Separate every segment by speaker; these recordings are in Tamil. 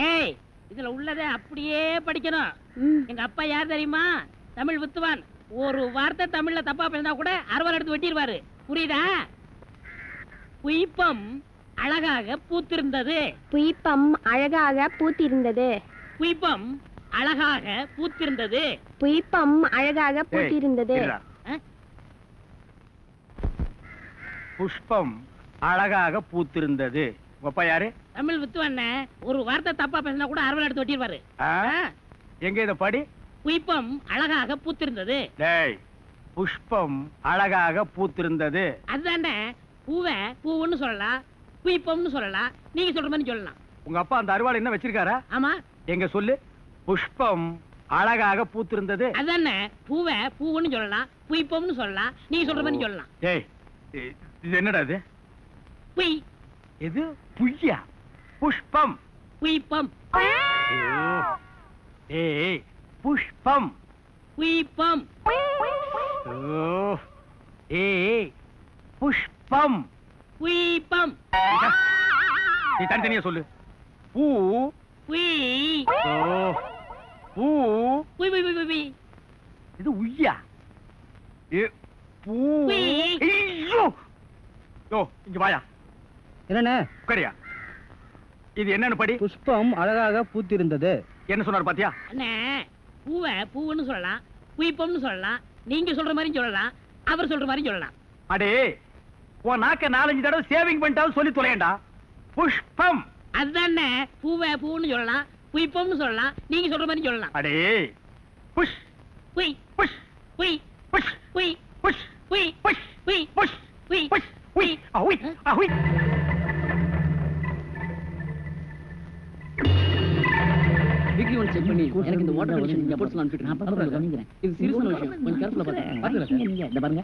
Speaker 1: டேய் இதுல உள்ளதை அப்படியே படிக்கணும். எங்க அப்பா யார் தெரியுமா? தமிழ் வித்துவான். ஒரு வார்த்தை தமிழ்ல தப்பா பேசினா கூட அறுவல் எடுத்து வெட்டிடுவாரு புரியுதா? புய்பம் அழகாக பூத்திருந்தது.
Speaker 2: புய்பம் அழகாக பூத்திருந்தது.
Speaker 1: புய்பம் அழகாக பூத்திருந்தது.
Speaker 2: புய்பம் அழகாக பூத்திருந்தது?
Speaker 3: புஷ்பம் அழகாக பூத்திருந்தது. உங்க யாரு?
Speaker 1: தமிழ் வித்துவான் ஒரு வார்த்தை தப்பா பேசினா கூட அறுவல் எடுத்து வெட்டிடுவாரு
Speaker 3: ஆ? எங்க இத படி?
Speaker 1: புய்பம் அழகாக பூத்திருந்தது.
Speaker 3: டேய் புஷ்பம் அழகாக பூத்திருந்தது.
Speaker 1: அதுதானே பூவை பூவுன்னு சொல்லலாம் புய்பம்னு சொல்லலாம் நீங்க சொல்ற மாதிரி சொல்லலாம்.
Speaker 3: உங்க அப்பா அந்த அருவாள் என்ன வச்சிருக்காரா?
Speaker 1: ஆமா.
Speaker 3: எங்க சொல்லு? புஷ்பம் அழகாக பூத்திருந்தது.
Speaker 1: அதானே பூவை பூவுன்னு சொல்லலாம் புய்பம்னு சொல்லலாம் நீங்க சொல்ற மாதிரி சொல்லலாம்.
Speaker 3: டேய் இது என்னடா இது?
Speaker 1: புய்
Speaker 3: இது புய்யா. புஷ்பம்.
Speaker 1: புய்பம்.
Speaker 3: ஏய் புஷ்பம்.
Speaker 1: புய்பம்
Speaker 3: ஓ. ஏய் புஷ்பம்.
Speaker 1: புய்பம்
Speaker 3: நீ தனித்தனியா சொல்லு. பூ.
Speaker 1: புய்.
Speaker 3: ஓ. பூ.
Speaker 1: புய் புய் புய் புய்.
Speaker 3: இது உய்யா. ஏ பூ.
Speaker 1: உய்.
Speaker 3: ஐயோ. யோ இங்க வாயா.
Speaker 4: என்னண்ணே?
Speaker 3: உட்காரியா? இது என்னன்னு படி.
Speaker 4: புஷ்பம் அழகாக பூத்திருந்தது.
Speaker 3: என்ன சொன்னார் பாத்தியா?
Speaker 1: அண்ணே பூவை பூவுன்னு சொல்லலாம் புய்பம்னு சொல்லலாம் நீங்க சொல்ற மாதிரி சொல்லலாம் அவர் சொல்ற மாதிரி சொல்லலாம்.
Speaker 3: அடே உன் நாக்க நாலஞ்சு தடவை சேவிங் பண்ணிட்டாலும் சொல்லி தொலையண்டா. புஷ்பம்.
Speaker 1: அதுதானே பூவை பூவுன்னு சொல்லலாம் புய்பம்னு சொல்லலாம் நீங்க சொல்ற மாதிரி சொல்லலாம்.
Speaker 3: அடே புஷ்.
Speaker 1: புய்
Speaker 3: புஷ்.
Speaker 1: புய்
Speaker 3: புஷ்.
Speaker 1: புய்
Speaker 3: புஷ்.
Speaker 1: புய்
Speaker 3: புஷ்.
Speaker 1: புய்
Speaker 3: புஷ்.
Speaker 1: புய்
Speaker 3: புஷ். உய். அஹுய் அஹுய்
Speaker 5: விக்கி ஒன் செக் பண்ணி எனக்கு இந்த வாட்டர் கண்டிஷன் நீங்க போட்டு அனுப்பிட்டு நான் பக்கத்துல கவனிக்கிறேன் இது சீரியஸான விஷயம். கொஞ்சம் கேர்ஃபுல்லா பாருங்க நீங்க இந்த பாருங்க.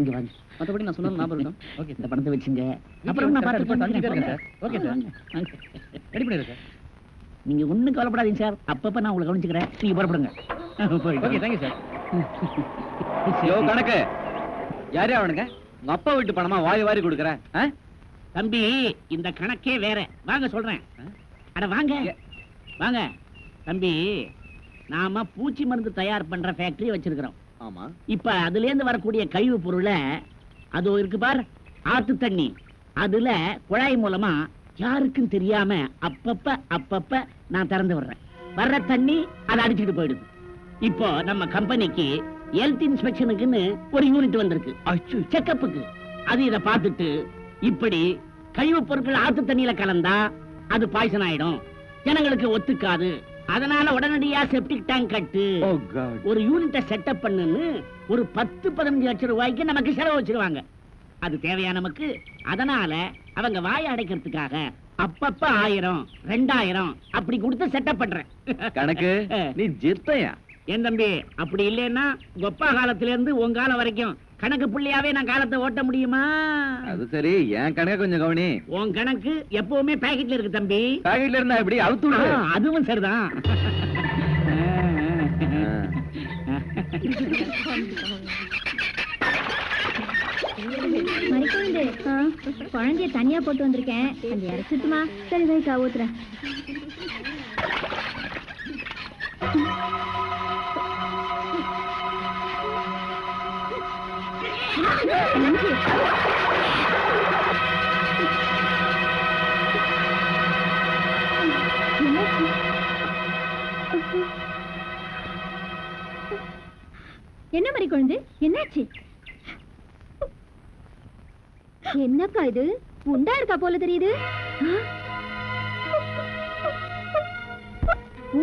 Speaker 5: இங்க வாங்க மத்தபடி நான் சொன்னது ஞாபகம் இருக்கும் ஓகே இந்த பணத்தை வச்சுங்க. அப்புறம் நான் பார்த்துட்டு
Speaker 4: ஓகே சார். ரெடி பண்ணிருக்க
Speaker 5: நீங்க ஒண்ணும் கவலைப்படாதீங்க சார். அப்பப்ப நான் உங்களை கவனிச்சுக்கிறேன். நீங்க புறப்படுங்க.
Speaker 4: Okay thank you sir. யோ கணக்கு. யாரே அவனுங்க? உங்க அப்பா வீட்டு பணமா வாரி வாரி கொடுக்குறேன்?
Speaker 1: தம்பி இந்த கணக்கே வேற. வாங்க சொல்றேன். அட வாங்க. வாங்க. தம்பி நாம பூச்சி மருந்து தயார் பண்ற ஃபேக்டரி வச்சிருக்கிறோம்.
Speaker 4: ஆமா.
Speaker 1: இப்ப அதுல இருந்து வரக்கூடிய கழிவு பொருளை அது இருக்கு பார் ஆத்து தண்ணி. அதுல குழாய் மூலமா யாருக்கும் தெரியாம அப்பப்ப அப்பப்ப நான் திறந்து விடுறேன். வர்ற தண்ணி அதை அடிச்சுட்டு போயிடுது. இப்போ நம்ம கம்பெனிக்கு ஹெல்த் இன்ஸ்பெக்ஷனுக்குன்னு ஒரு யூனிட் வந்திருக்கு.
Speaker 4: அச்சோ.
Speaker 1: செக்கப்புக்கு அது இத பார்த்துட்டு இப்படி கழிவு பொருட்கள் ஆத்து தண்ணியில கலந்தா அது பாய்சன் ஆயிடும். ஜனங்களுக்கு ஒத்துக்காது. அதனால உடனடியா செப்டிக் டேங்க் கட்டு.
Speaker 4: காட்
Speaker 1: ஒரு யூனிட்ட செட்டப் பண்ணுன்னு ஒரு பத்து பதினஞ்சு லட்சம் ரூபாய்க்கு நமக்கு செலவு வச்சிருவாங்க. அது தேவையா நமக்கு? அதனால அவங்க வாய அடைக்கிறதுக்காக அப்பப்ப ஆயிரம் ரெண்டாயிரம் அப்படி கொடுத்து செட்டப் பண்றேன்.
Speaker 4: கணக்கு? நீ ஜிர்த்தையா
Speaker 1: என் தம்பி அப்படி இல்லைன்னா கொப்பா காலத்துல இருந்து உன் காலம் வரைக்கும் கணக்கு புள்ளியாவே நான் காலத்தை ஓட்ட முடியுமா?
Speaker 4: அது சரி என் கணக்க கொஞ்சம் கவனி.
Speaker 1: உன் கணக்கு எப்பவுமே பாக்கெட்ல இருக்கு தம்பி.
Speaker 4: பாக்கெட்ல இருந்தா எப்படி? அவுத்து
Speaker 1: அதுவும் சரிதான்.
Speaker 2: குழந்தைய தனியா போட்டு வந்திருக்கேன். அந்த இறச்சிட்டுமா சரி வைக்கா ஊத்துறேன். நன்றி. என்ன மாதிரி குழந்தை? என்னாச்சு? என்னக்கா இது? உண்டா இருக்கா போல தெரியுது.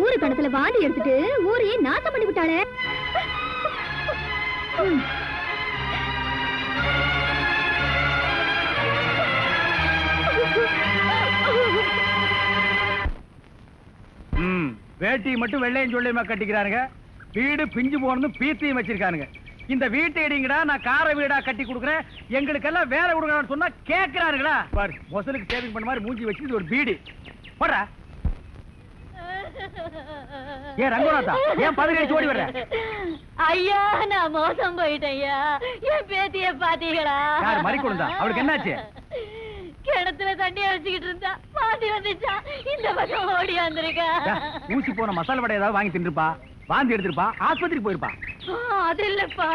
Speaker 2: ஊரு கணத்துல வாடி எடுத்துட்டு ஊரையே நாசம் பண்ணி விட்டாளே.
Speaker 3: வேட்டி மட்டும் வெள்ளையும் சொல்லியுமா கட்டிக்கிறானுங்க? வீடு பிஞ்சு போனது பீத்தையும் வச்சிருக்கானுங்க. இந்த வீட்டை இடிங்கடா நான் கார வீடா கட்டி கொடுக்குறேன். எங்களுக்கெல்லாம் வேலை கொடுக்கறான்னு சொன்னா கேக்குறானுங்களா பாரு மொசலுக்கு சேவிங் பண்ண மாதிரி மூஞ்சி வச்சு ஒரு பீடு. போடுறா. ஏன் ரங்கநாதா ஏன் பதினேழு ஓடி வர்ற?
Speaker 6: ஐயா நான் மோசம் போயிட்டேன் ஐயா. என் பேத்திய பாத்தீங்களா?
Speaker 3: யார் மறிக்கொழுந்தா? அவளுக்கு என்னாச்சு?
Speaker 6: கிணத்துல தண்ணி அடிச்சுக்கிட்டு இருந்தா பாட்டி வந்துச்சா? இந்த பக்கம் ஓடி வந்திருக்கா.
Speaker 3: ஊசி போன மசாலா வடை ஏதாவது வாங்கி தின்றுப்பா. வாந்தி எடுத்திருப்பா ஆஸ்பத்திரிக்கு போயிருப்பா.
Speaker 6: அது இல்லப்பா.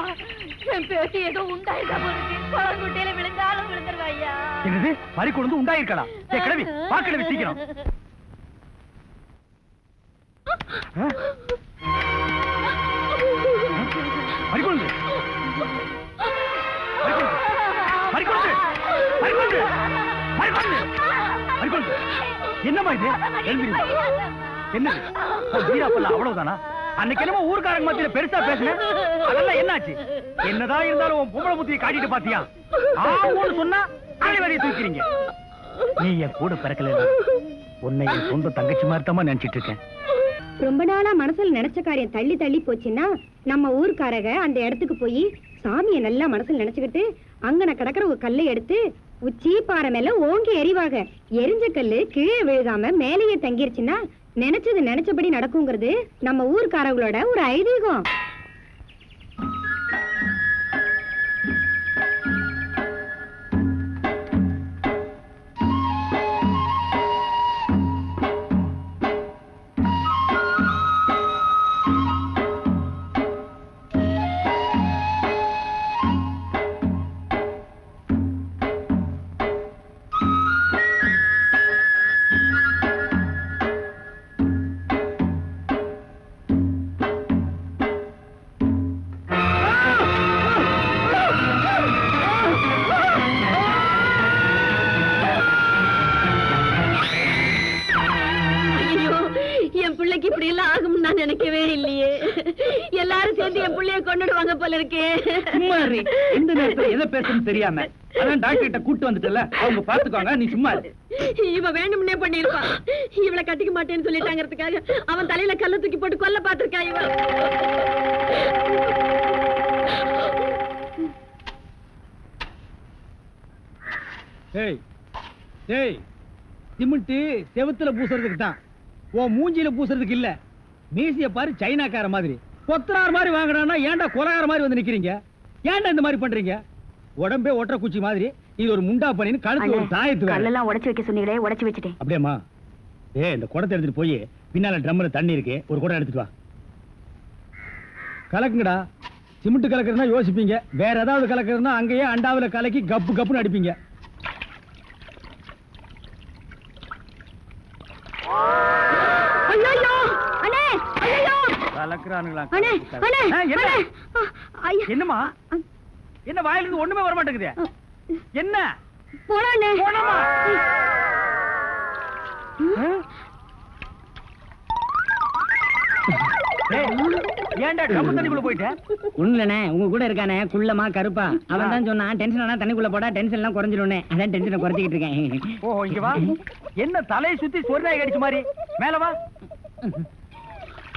Speaker 6: என் பேட்டி ஏதோ உண்டாயிருக்கா போலுக்கு குளங்குட்டையில விழுந்தாலும் விழுந்துருவா ஐயா.
Speaker 3: என்னது? பறி கொண்டு உண்டாயிருக்கடா. ஏ கிழவி வா கிழவி சீக்கிரம். பறி இது? வீராப்பல்ல அவ்வளவுதானா? அன்னைக்கு என்னமோ ஊர்க்காரங்க மத்தியில பெருசா அதெல்லாம் என்னாச்சு? என்னதான் இருந்தாலும் உன் பொம்பளை புத்தியை காட்டிட்டு பாத்தியா? ஆவுன்னு சொன்னா தூக்கிறீங்க நீ என் கூட பிறக்கல உன்னை என் சொந்த தங்கச்சி மாதிரி நினைச்சிட்டு இருக்கேன்.
Speaker 7: ரொம்ப நாளா மனசுல நினைச்ச காரியம் தள்ளி தள்ளி போச்சுன்னா நம்ம ஊர்க்காரக அந்த இடத்துக்கு போய் சாமியை நல்லா மனசுல நினைச்சுக்கிட்டு அங்கன கிடக்குற ஒரு கல்லை எடுத்து உச்சி பாறை மேல ஓங்கி எறிவாங்க எரிஞ்ச கல்லு கீழே விழுகாம மேலேயே தங்கிருச்சுன்னா நினைச்சது நினைச்சபடி நடக்குங்கிறது நம்ம ஊர்க்காரங்களோட ஒரு ஐதீகம்.
Speaker 8: சும்மா இரு. எந்த நேரத்துல எதை பேசணும்னு தெரியாம. அதான் டாக்டர் கிட்ட கூட்டு வந்துட்டல அவங்க பாத்துக்கோங்க நீ சும்மா இரு.
Speaker 6: இவ வேணும்னே பண்ணிருப்பான் இவளை கட்டிக்க மாட்டேன்னு சொல்லிட்டாங்கிறதுக்காக அவன் தலையில கல்ல தூக்கி போட்டு கொல்ல பாத்திருக்கா இவ.
Speaker 3: ஏய் ஏய் சிமெண்ட் செவுத்துல பூசுறதுக்கு தான் உன் மூஞ்சில பூசுறதுக்கு இல்ல. மீசிய பாரு சைனாக்கார மாதிரி. கொத்தனார் மாதிரி வாங்குறான்னா ஏன்டா கொலகார மாதிரி வந்து நிக்கிறீங்க? ஏன்டா இந்த மாதிரி பண்றீங்க? உடம்பே ஒற்றை குச்சி மாதிரி இது ஒரு முண்டா பண்ணின்னு கழுத்து ஒரு தாயத்து.
Speaker 7: கல்லெல்லாம் உடைச்சு வைக்க சொன்னீங்களே உடைச்சு வச்சுட்டேன்.
Speaker 3: அப்படியேம்மா. ஏ இந்த குடத்தை எடுத்துட்டு போய் பின்னால ட்ரம்ல தண்ணி இருக்கு ஒரு குடம் எடுத்துட்டு வா. கலக்குங்கடா. சிமெண்ட் கலக்குறதுனா யோசிப்பீங்க. வேற ஏதாவது கலக்குறதுனா அங்கேயே அண்டாவுல கலக்கி கப்பு கப்புன்னு அடிப்பீங்க.
Speaker 7: ஐயோ
Speaker 3: கலக்குறானுங்களா ஆ, என்ன? வாயில இருந்து ஒண்ணுமே வர மாட்டேங்குது என்ன. போனமா ஏன்டா டப்பு தண்ணிக்குள்ள போயிட்ட?
Speaker 9: ஒண்ணுலண்ணே உங்க கூட இருக்கானே குள்ளமா கருப்பா. அவன் தான் சொன்னான் டென்ஷன் ஆனா தண்ணிக்குள்ள போடா டென்ஷன் எல்லாம் அதான் டென்ஷனை குறைச்சிக்கிட்டு இருக்கேன்.
Speaker 3: ஓ இங்க வா. என்ன தலையை சுத்தி சொர்ணாய் கடிச்ச மாதிரி? மேல வா.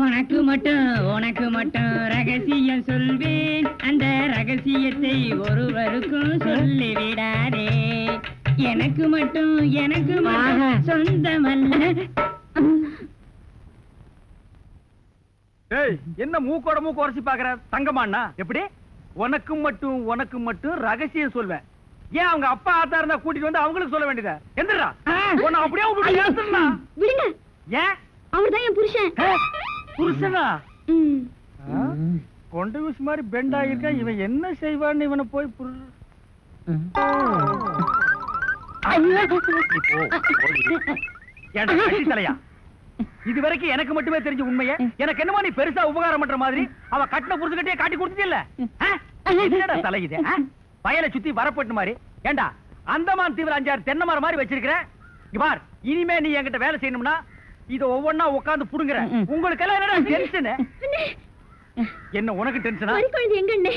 Speaker 9: உனக்கு மட்டும் உனக்கு மட்டும் ரகசியம் சொல்வேன். அந்த ரகசியத்தை ஒருவருக்கும் சொல்லி விடாதே. எனக்கு மட்டும் எனக்கு மட்டும் சொந்தமல்ல.
Speaker 3: ஏய் என்ன மூக்கோட மூக்கு உரைச்சி பாக்குற? தங்கமாண்ணா எப்படி? உனக்கு மட்டும் உனக்கு மட்டும் ரகசியம் சொல்வேன். ஏன் அவங்க அப்பா ஆத்தா இருந்தா கூட்டிட்டு வந்து அவங்களுக்கு சொல்ல வேண்டியதா? எந்திரா உன்னை அப்படியே விட்டு ஏத்துறா
Speaker 7: விடுங்க
Speaker 3: ஏன்
Speaker 7: அவர்தான் என் புருஷன்
Speaker 3: ஏ, புருஷனா? கொண்ட ஊசி மாதிரி பெண்ட் ஆகியிருக்கான் இவன் என்ன செய்வான்னு இவனை போய் தலையா? இது வரைக்கும் எனக்கு மட்டுமே தெரிஞ்ச உண்மைய. எனக்கு என்னமோ நீ பெருசா உபகாரம் பண்ற மாதிரி அவ கட்டின புருஷகிட்டே காட்டி கொடுத்ததில்ல. என்னடா தலை இது ஆ? வயலை சுத்தி வரப்பட்டு மாதிரி. ஏண்டா அந்தமான் தீவிர அஞ்சாறு தென்னை மரம் மாதிரி வச்சிருக்கிற? பார் இனிமே நீ என்கிட்ட வேலை செய்யணும்னா இத ஒவ்வொன்னா உட்கார்ந்து புடுங்குற. உங்களுக்கு எல்லாம் என்னடா டென்ஷன் என்ன உனக்கு டென்ஷனா
Speaker 7: மறி குழந்தை எங்க அண்ணே?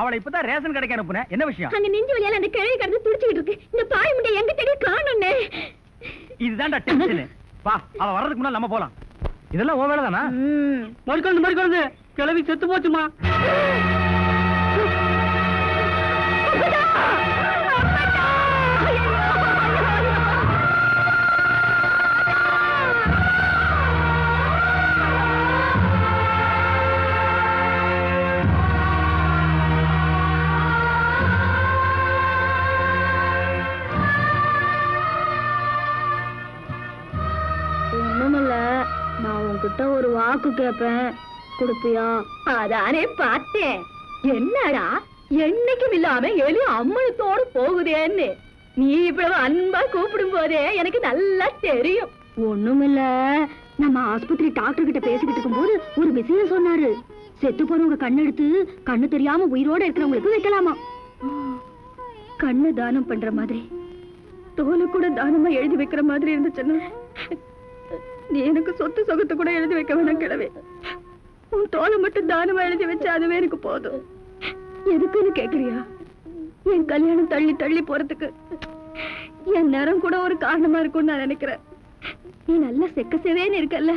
Speaker 3: அவளை இப்பதான் ரேஷன் கடைக்கு அனுப்புனேன் என்ன விஷயம்?
Speaker 7: அங்க நெஞ்சு வழியால அந்த கிழவி கடந்து துடிச்சுக்கிட்டு இருக்கு. இந்த பாய் முண்டை எங்க தேடி காணும்னே?
Speaker 3: இதுதான்டா டென்ஷன் வா அவ வர்றதுக்கு முன்னால நம்ம போலாம். இதெல்லாம் ஓ வேலை தானா
Speaker 9: மறுக்கொழுந்து மறுக்கொழுந்து
Speaker 5: கிளவி செத்து போச்சுமா?
Speaker 6: கொடுப்பியா? அதானே பார்த்தேன். என்னடா? என்னைக்கும் இல்லாம எலி அம்மனத்தோடு போகுதேன்னு. நீ இவ்வளவு அன்பா கூப்பிடும் போதே எனக்கு நல்லா தெரியும்.
Speaker 2: ஒண்ணுமில்ல. நம்ம ஆஸ்பத்திரி டாக்டர் கிட்ட பேசிக்கிட்டு இருக்கும்போது ஒரு விஷயம் சொன்னாரு. செத்து போனவங்க கண்ணெடுத்து கண்ணு தெரியாம உயிரோட இருக்கிறவங்களுக்கு வைக்கலாமா? கண்ணு தானம் பண்ற மாதிரி. தோலை கூட தானமா எழுதி வைக்கிற மாதிரி இருந்துச்சுன்னா? நீ எனக்கு சொத்து சொகத்தை கூட எழுதி வைக்க வேணாம் கிழவே உன் தோலை மட்டும் தானமா எழுதி வச்சா அதுவே எனக்கு போதும். எதுக்குன்னு கேக்குறியா? என் கல்யாணம் தள்ளி தள்ளி போறதுக்கு என் நேரம் கூட ஒரு காரணமா இருக்கும்னு நான் நினைக்கிறேன். நீ நல்லா செக்க செவேன்னு இருக்கல்ல.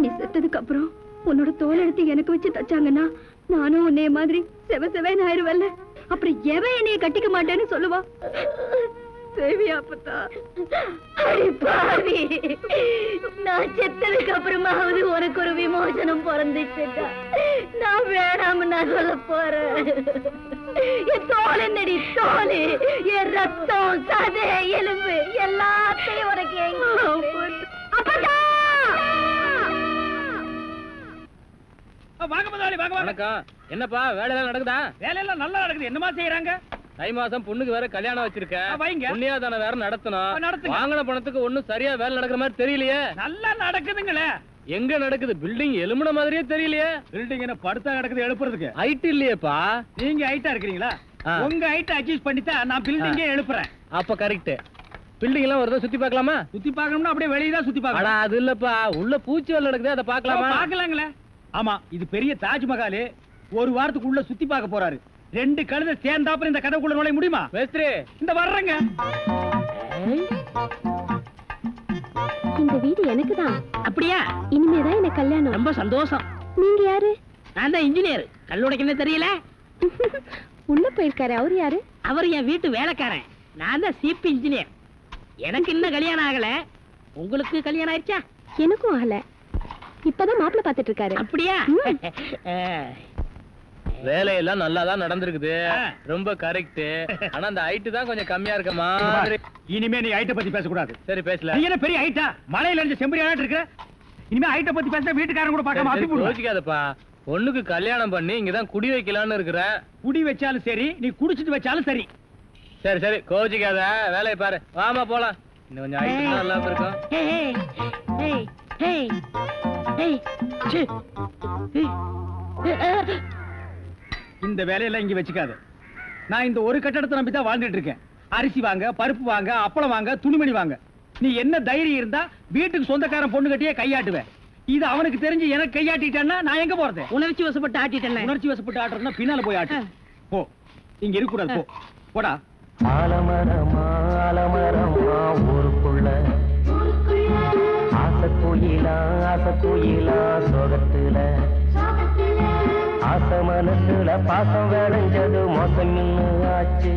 Speaker 2: நீ செத்ததுக்கு அப்புறம் உன்னோட தோல் எடுத்து எனக்கு வச்சு தச்சாங்கன்னா நானும் உன்னைய மாதிரி செவ செவேன்னு ஆயிருவல்ல. அப்புறம் எவன் என்னைய கட்டிக்க மாட்டேன்னு சொல்லுவா?
Speaker 6: அடி பாவி. நான் செத்ததுக்கு அப்புறமாவது உனக்கு ஒரு விமோசனம் பிறந்துச்சுடா. நான் வேணாம் நான் சொல்ல போறேன். என் தோல் என்னடி தோல்? என் ரத்தம் சதை எலும்பு எல்லாத்தையும் உனக்கு அப்பதா
Speaker 3: வாங்க முதலாளி வாங்க
Speaker 4: வணக்கம். என்னப்பா வேலையெல்லாம் நடக்குதா?
Speaker 3: வேலையெல்லாம் நல்லா நடக்குது. என்னமா செய்யறாங்க
Speaker 4: தை மாசம் பொண்ணுக்கு வேற கல்யாணம் வச்சிருக்கேன். புண்ணியாதானம் வேற நடத்தணும். வாங்கின பணத்துக்கு ஒண்ணும் சரியா வேலை நடக்கிற மாதிரி தெரியலையே?
Speaker 3: நல்லா நடக்குதுங்களே.
Speaker 4: எங்க நடக்குது? பில்டிங் எலும்புன மாதிரியே தெரியலையே?
Speaker 3: பில்டிங் என்ன படுத்தா நடக்குது எழுப்புறதுக்கு?
Speaker 4: ஹைட் இல்லையேப்பா.
Speaker 3: நீங்க ஹைட்டா இருக்கிறீங்களா. உங்க ஹைட் அட்ஜஸ்ட் பண்ணிட்டா நான் பில்டிங்கே எழுப்புறேன்.
Speaker 4: அப்ப கரெக்ட் பில்டிங் எல்லாம் ஒரு தடவை சுத்தி பார்க்கலாமா?
Speaker 3: சுத்தி பார்க்கணும்னா அப்படியே வெளியே தான் சுத்தி
Speaker 4: அடா
Speaker 3: பார்க்கணும்
Speaker 4: அது இல்லப்பா. உள்ள பூச்சி வேலை நடக்குது அதை பார்க்கலாமா?
Speaker 3: பார்க்கலாங்களே. ஆமா இது பெரிய தாஜ்மஹால். ஒரு வாரத்துக்குள்ள சுத்தி பார்க்க போறாரு. ரெண்டு கழுதை சேர்ந்தாப்புல இந்த கதைக்குள்ள நுழைய முடியுமா?
Speaker 4: மேஸ்திரி.
Speaker 3: இந்த வர்றேங்க.
Speaker 2: இந்த வீடு எனக்கு தான்
Speaker 1: அப்படியா?
Speaker 2: இனிமேதான் எனக்கு கல்யாணம்.
Speaker 1: ரொம்ப சந்தோஷம்.
Speaker 2: நீங்க யாரு?
Speaker 1: நான் தான் இன்ஜினியர். கல்லுடைக்கணும் தெரியல?
Speaker 2: உள்ள போயிருக்காரு. அவர் யாரு?
Speaker 1: அவர் என் வீட்டு வேலைக்காரன். நான் தான் சிபி இன்ஜினியர் எனக்கு இன்னும் கல்யாணம் ஆகல. உங்களுக்கு கல்யாணம் ஆயிடுச்சா?
Speaker 2: எனக்கும் ஆகல. இப்பதான் மாப்பிள்ள பாத்துட்டு இருக்காரு.
Speaker 1: அப்படியா?
Speaker 4: வேலையெல்லாம் நல்லா தான் நடந்திருக்குது. ரொம்ப கரெக்ட் ஆனா அந்த ஹைட் தான் கொஞ்சம் கம்மியா இருக்க மாதிரி
Speaker 3: இனிமே நீ ஹைட்ட பத்தி பேசக்கூடாது.
Speaker 4: சரி பேசல.
Speaker 3: நீ என்ன பெரிய ஹைட்டா மலையில இருந்து செம்பரியாட்டு இருக்க? இனிமே ஹைட்ட பத்தி பேசினா வீட்டுக்காரன் கூட பார்க்காம அப்பி போடுவேன்
Speaker 4: யோசிக்காதப்பா. பொண்ணுக்கு கல்யாணம் பண்ணி இங்கதான் குடி வைக்கலாம்னு இருக்கிறேன்
Speaker 3: குடி வச்சாலும் சரி நீ குடிச்சிட்டு வச்சாலும் சரி.
Speaker 4: சரி சரி கோச்சிக்காத வேலையை பாரு. வாமா போலாம். இன்னும் கொஞ்சம் ஹைட் நல்லா இருக்கும்.
Speaker 1: hey, hey, hey, hey, hey, ச்சே. hey. அஹ்,
Speaker 3: இந்த வேலையெல்லாம் இங்க வச்சுக்காத. நான் இந்த ஒரு கட்டடத்தை நம்பி தான் வாழ்ந்துட்டு இருக்கேன். அரிசி வாங்க பருப்பு வாங்க அப்பளம் வாங்க துணிமணி வாங்க. நீ என்ன தைரியம் இருந்தா வீட்டுக்கு சொந்தக்காரன் பொண்ணு கட்டியே கையாட்டுவேன். இது அவனுக்கு தெரிஞ்சு எனக்கு கையாட்டிட்டான்னா நான் எங்க போறது?
Speaker 1: உணர்ச்சி வசப்பட்டு ஆட்டிட்டேன்
Speaker 3: உணர்ச்சி வசப்பட்டு ஆட்டுறதுன்னா பின்னால போய் ஆட்டு. போ. இங்க இருக்க கூடாது போ. போடா.
Speaker 10: ஆலமரமா ஆலமரமா ஊருக்குள்ள. ஆசை கோயிலா ஆசை கோயிலா சோகத்துல ஆசை மனசுல பாசம் விளைஞ்சது மோசம் இன்னும் ஆச்சு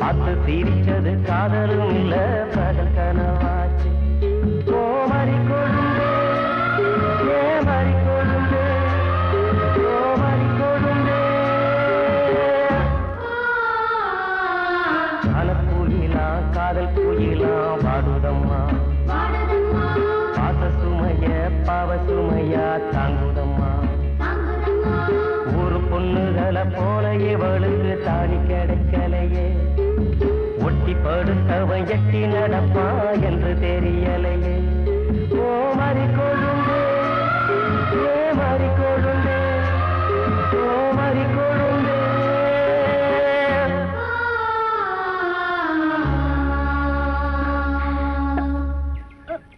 Speaker 10: பார்த்து சிரிச்சது காதலும் இல்ல பகல் கனவாச்சு. மறி கொழுந்து ஏ மறி கொழுந்து மறி கொழுந்து. காலப்பூயிலா காதல் பூயிலா வாடுதம்மா. பாச சுமைய பாவ சுமையா தாங்குதம்மா. தாடி கிடைக்கலையே. ஒட்டி படுத்தவன் எட்டி நடப்பா என்று தெரியலை.